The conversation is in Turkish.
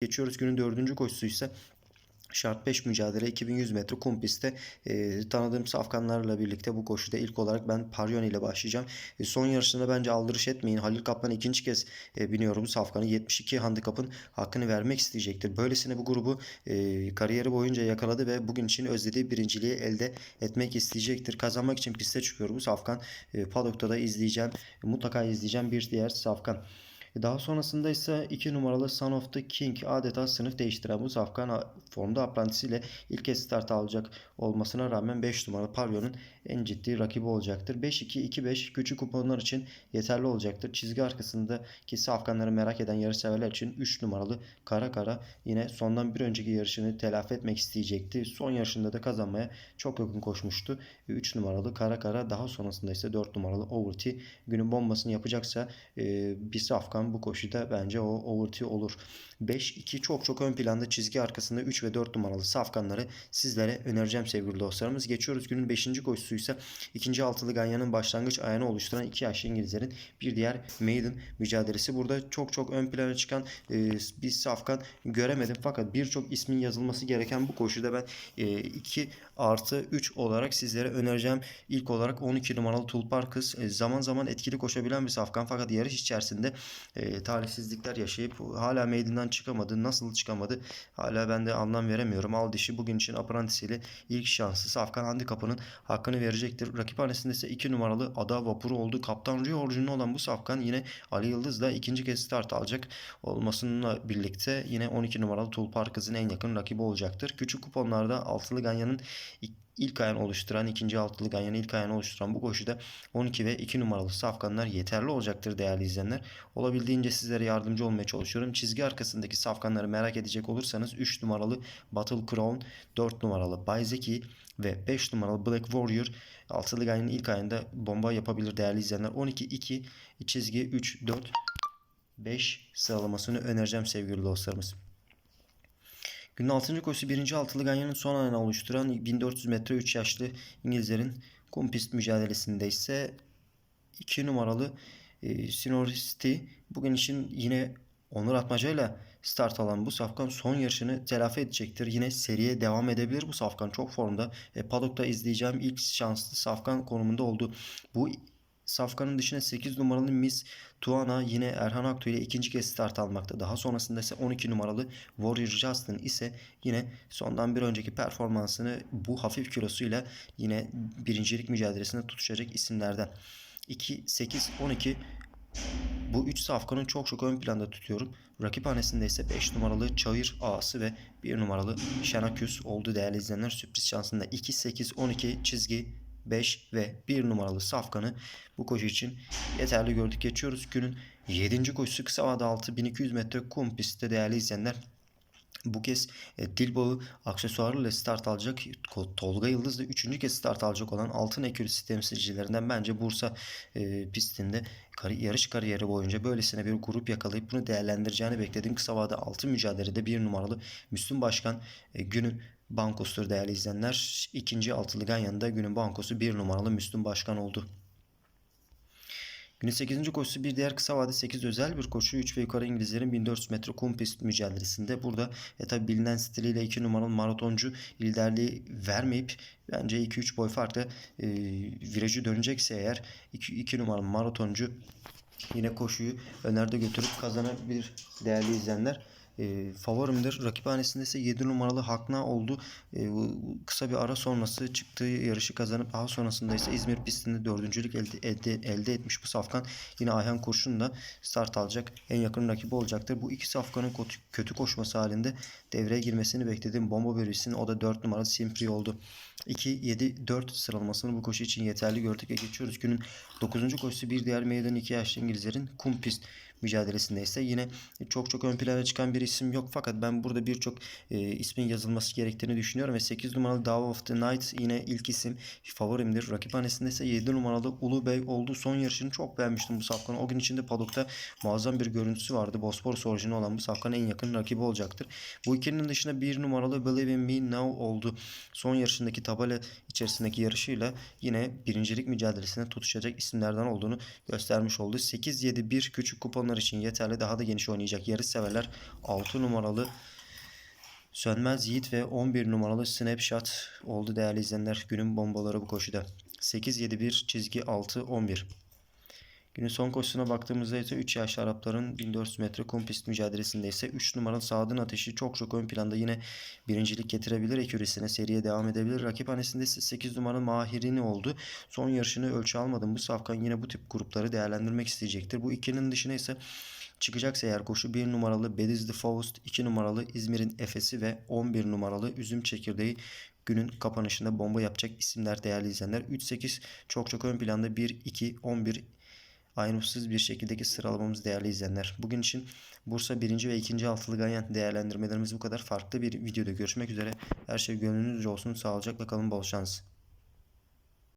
Geçiyoruz günün dördüncü koşusu ise Şart 5 mücadele 2100 metre kum pistte e, tanıdığım safkanlarla birlikte bu koşuda ilk olarak ben Paryon ile başlayacağım. E, son yarışında bence aldırış etmeyin. Halil Kaplan ikinci kez e, biniyorum safkanı. 72 handikapın hakkını vermek isteyecektir. Böylesine bu grubu e, kariyeri boyunca yakaladı ve bugün için özlediği birinciliği elde etmek isteyecektir. Kazanmak için piste çıkıyor bu safkan. E, paddock'ta da izleyeceğim. Mutlaka izleyeceğim bir diğer safkan. Daha sonrasında ise 2 numaralı Son of the King adeta sınıf değiştiren bu safkan formda aprantisiyle ilk kez start alacak olmasına rağmen 5 numaralı Pavyon'un en ciddi rakibi olacaktır. 5-2-2-5 küçük kuponlar için yeterli olacaktır. Çizgi arkasındaki safkanları merak eden yarışseverler için 3 numaralı Kara Kara yine sondan bir önceki yarışını telafi etmek isteyecekti. Son yarışında da kazanmaya çok yakın koşmuştu. 3 numaralı Kara Kara daha sonrasında ise 4 numaralı Overty günün bombasını yapacaksa e, bir safkan bu koşuda bence o Overty olur. 5-2 çok çok ön planda çizgi arkasında 3 ve 4 numaralı safkanları sizlere önereceğim sevgili dostlarımız. Geçiyoruz günün 5. koşusu ise ikinci altılı Ganyan'ın başlangıç ayağını oluşturan iki yaşlı İngilizlerin bir diğer maiden mücadelesi. Burada çok çok ön plana çıkan e, bir safkan göremedim. Fakat birçok ismin yazılması gereken bu koşuda ben e, 2 artı 3 olarak sizlere önereceğim. İlk olarak 12 numaralı Tulpar Kız e, zaman zaman etkili koşabilen bir safkan fakat yarış içerisinde e, talihsizlikler yaşayıp hala meydandan çıkamadı. Nasıl çıkamadı? Hala ben de anlam veremiyorum. Al dişi bugün için aprantisiyle ilk şansı Safkan handikapının hakkını verecektir. Rakip hanesinde ise 2 numaralı Ada Vapuru oldu. Kaptan Rio orijinli olan bu Safkan yine Ali Yıldız'la ikinci kez start alacak olmasıyla birlikte yine 12 numaralı Tulpar Kız'ın en yakın rakibi olacaktır. Küçük kuponlarda altılı Ganyan'ın ilk ayağını oluşturan, ikinci altılı ganyanın ilk ayağını oluşturan bu koşuda 12 ve 2 numaralı safkanlar yeterli olacaktır değerli izleyenler. Olabildiğince sizlere yardımcı olmaya çalışıyorum. Çizgi arkasındaki safkanları merak edecek olursanız 3 numaralı Battle Crown, 4 numaralı Bayzeki ve 5 numaralı Black Warrior altılı ganyanın ilk ayında bomba yapabilir değerli izleyenler. 12-2 çizgi 3-4 5 sıralamasını önereceğim sevgili dostlarımız. Günün 6. koşusu 1. altılı ganyanın son ayağını oluşturan 1400 metre 3 yaşlı İngilizlerin kum pist mücadelesinde ise 2 numaralı e, Sinoristi bugün için yine Onur Atmaca'yla start alan bu safkan son yarışını telafi edecektir. Yine seriye devam edebilir bu safkan çok formda. E, Paddock'ta izleyeceğim ilk şanslı safkan konumunda oldu. Bu Safkan'ın dışında 8 numaralı Miss Tuana yine Erhan Aktu ile ikinci kez start almakta. Daha sonrasında ise 12 numaralı Warrior Justin ise yine sondan bir önceki performansını bu hafif kilosuyla yine birincilik mücadelesinde tutuşacak isimlerden. 2, 8, 12 bu 3 safkanın çok çok ön planda tutuyorum. Rakip hanesinde ise 5 numaralı Çayır Ağası ve 1 numaralı Şanaküs oldu değerli izleyenler. Sürpriz şansında 2, 8, 12 çizgi 5 ve 1 numaralı safkanı bu koşu için yeterli gördük. Geçiyoruz günün 7. koşusu kısa vade 6 1200 metre kum pistte değerli izleyenler. Bu kez e, Dilbağı aksesuarıyla start alacak Tolga Yıldız da 3. kez start alacak olan altın ekürisi temsilcilerinden bence Bursa e, pistinde kari, yarış kariyeri boyunca böylesine bir grup yakalayıp bunu değerlendireceğini beklediğim kısa vade 6 mücadelede bir numaralı Müslüm Başkan e, günün bankosudur değerli izleyenler. İkinci altılı Ganyan'da günün bankosu bir numaralı Müslüm Başkan oldu. Günün 8. koşusu bir diğer kısa vade 8 özel bir koşu. 3 ve yukarı İngilizlerin 1400 metre kum pist mücadelesinde. Burada e tabi bilinen stiliyle 2 numaralı maratoncu liderliği vermeyip bence 2-3 boy farklı e, virajı dönecekse eğer 2, 2 numaralı maratoncu yine koşuyu önerde götürüp kazanabilir değerli izleyenler e, favorimdir. Rakiphanesinde ise 7 numaralı Hakna oldu. E, kısa bir ara sonrası çıktığı yarışı kazanıp daha sonrasında ise İzmir pistinde dördüncülük elde, elde, elde etmiş bu safkan. Yine Ayhan Kurşun da start alacak. En yakın rakibi olacaktır. Bu iki safkanın kötü koşması halinde devreye girmesini beklediğim bomba bölgesinin o da 4 numaralı Simpri oldu. 2, 7, 4 sıralamasını bu koşu için yeterli gördük ve geçiyoruz. Günün 9. koşusu bir diğer meydan iki yaşlı İngilizlerin kum pist mücadelesinde ise yine çok çok ön plana çıkan bir isim yok. Fakat ben burada birçok e, ismin yazılması gerektiğini düşünüyorum ve 8 numaralı Dove of the Night yine ilk isim favorimdir. Rakiphanesinde ise 7 numaralı Ulu Bey oldu. Son yarışını çok beğenmiştim bu safkanı. O gün içinde padokta muazzam bir görüntüsü vardı. Bosporus orijini olan bu safkanın en yakın rakibi olacaktır. Bu ikinin dışında 1 numaralı Believe in Me Now oldu. Son yarışındaki tabela içerisindeki yarışıyla yine birincilik mücadelesine tutuşacak isimlerden olduğunu göstermiş oldu. 8-7-1 küçük kupon onlar için yeterli. Daha da geniş oynayacak yarış severler 6 numaralı Sönmez Yiğit ve 11 numaralı Snapshot oldu değerli izleyenler. Günün bombaları bu koşuda. 8-7-1 çizgi 6-11. Günün son koşusuna baktığımızda ise 3 yaşlı Arapların 1400 metre kum pist mücadelesinde ise 3 numaralı Sadın Ateşi çok çok ön planda yine birincilik getirebilir ekürisine seriye devam edebilir. Rakip hanesinde ise 8 numaralı Mahirini oldu. Son yarışını ölçü almadım. Bu safkan yine bu tip grupları değerlendirmek isteyecektir. Bu ikinin dışına ise çıkacaksa eğer koşu 1 numaralı Bediz the Faust, 2 numaralı İzmir'in Efes'i ve 11 numaralı Üzüm Çekirdeği günün kapanışında bomba yapacak isimler değerli izleyenler. 3-8 çok çok ön planda 1-2-11 ayrımsız bir şekildeki sıralamamız değerli izleyenler. Bugün için Bursa 1. ve 2. altılı ganyan değerlendirmelerimiz bu kadar. Farklı bir videoda görüşmek üzere. Her şey gönlünüzce olsun. Sağlıcakla kalın. Bol şans.